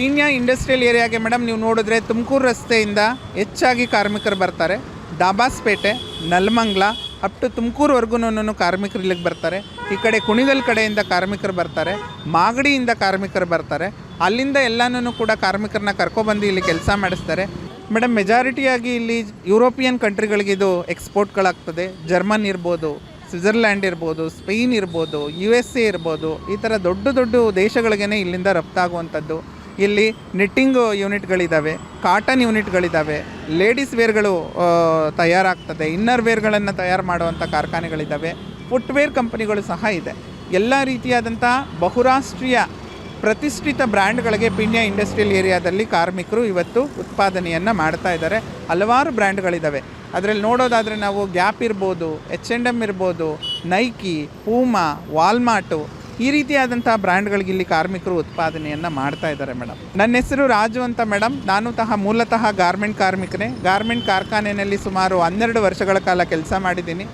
Peenya industrial ಏರಿಯಾಗೆ madam, ನೀವು ನೋಡಿದ್ರೆ ತುಮಕೂರು ರಸ್ತೆಯಿಂದ ಹೆಚ್ಚಾಗಿ ಕಾರ್ಮಿಕರು ಬರ್ತಾರೆ. ದಾಬಾಸ್ಪೇಟೆ ನಲ್ಮಂಗ್ಲ ಅಪ್ ಟು ತುಮಕೂರುವರೆಗೂ ಕಾರ್ಮಿಕರು ಇಲ್ಲಿಗೆ ಬರ್ತಾರೆ. ಈ ಕಡೆ ಕುಣಿಗಲ್ ಕಡೆಯಿಂದ ಕಾರ್ಮಿಕರು ಬರ್ತಾರೆ. ಮಾಗಡಿಯಿಂದ ಕಾರ್ಮಿಕರು ಬರ್ತಾರೆ. ಅಲ್ಲಿಂದ ಎಲ್ಲನೂ ಕೂಡ ಕಾರ್ಮಿಕರನ್ನ ಕರ್ಕೊಬಂದು ಇಲ್ಲಿ ಕೆಲಸ ಮಾಡಿಸ್ತಾರೆ. ಮೇಡಮ್ ಮೆಜಾರಿಟಿಯಾಗಿ ಇಲ್ಲಿ ಯುರೋಪಿಯನ್ ಕಂಟ್ರಿಗಳಿಗೆ ಇದು ಎಕ್ಸ್ಪೋರ್ಟ್ಗಳಾಗ್ತದೆ. ಜರ್ಮನ್ ಇರ್ಬೋದು, ಸ್ವಿಟ್ಜರ್ಲ್ಯಾಂಡ್ ಇರ್ಬೋದು, ಸ್ಪೇನ್ ಇರ್ಬೋದು, ಯು ಎಸ್ ಎ ಇರ್ಬೋದು, ಈ ಥರ ದೊಡ್ಡ ದೊಡ್ಡ ದೇಶಗಳಿಗೇ ಇಲ್ಲಿಂದ ರಫ್ತಾಗುವಂಥದ್ದು. ಇಲ್ಲಿ ನಿಟ್ಟಿಂಗ್ ಯೂನಿಟ್ಗಳಿದ್ದಾವೆ ಕಾಟನ್ ಯೂನಿಟ್ಗಳಿದ್ದಾವೆ ಲೇಡೀಸ್ ವೇರ್ಗಳು ತಯಾರಾಗ್ತದೆ. ಇನ್ನರ್ ವೇರ್ಗಳನ್ನು ತಯಾರು ಮಾಡುವಂಥ ಕಾರ್ಖಾನೆಗಳಿದ್ದಾವೆ ಫುಟ್ವೇರ್ ಕಂಪನಿಗಳು ಸಹ ಇದೆ. ಎಲ್ಲ ರೀತಿಯಾದಂಥ ಬಹುರಾಷ್ಟ್ರೀಯ ಪ್ರತಿಷ್ಠಿತ ಬ್ರ್ಯಾಂಡ್ಗಳಿಗೆ ಪಿಣ್ಯ ಇಂಡಸ್ಟ್ರಿಯಲ್ ಏರಿಯಾದಲ್ಲಿ ಕಾರ್ಮಿಕರು ಇವತ್ತು ಉತ್ಪಾದನೆಯನ್ನು ಮಾಡ್ತಾ ಇದ್ದಾರೆ. ಹಲವಾರು ಬ್ರ್ಯಾಂಡ್ಗಳಿದ್ದಾವೆ ಅದರಲ್ಲಿ ನೋಡೋದಾದರೆ ನಾವು ಗ್ಯಾಪ್ ಇರ್ಬೋದು ಎಚ್ ಎಂ ಇರ್ಬೋದು ನೈಕಿ ಪೂಮಾ ವಾಲ್ಮಾರ್ಟು ಈ ರೀತಿಯಾದಂಥ ಬ್ರ್ಯಾಂಡ್ಗಳಿಗೆ ಇಲ್ಲಿ ಕಾರ್ಮಿಕರು ಉತ್ಪಾದನೆಯನ್ನು ಮಾಡ್ತಾ ಇದ್ದಾರೆ ಮೇಡಮ್ ನನ್ನ ಹೆಸರು ರಾಜು ಅಂತ ಮೇಡಮ್ ನಾನು ತಹ ಮೂಲತಃ ಗಾರ್ಮೆಂಟ್ ಕಾರ್ಮಿಕನೇ. ಗಾರ್ಮೆಂಟ್ ಕಾರ್ಖಾನೆಯಲ್ಲಿ ಸುಮಾರು ಹನ್ನೆರಡು ವರ್ಷಗಳ ಕಾಲ ಕೆಲಸ ಮಾಡಿದ್ದೀನಿ.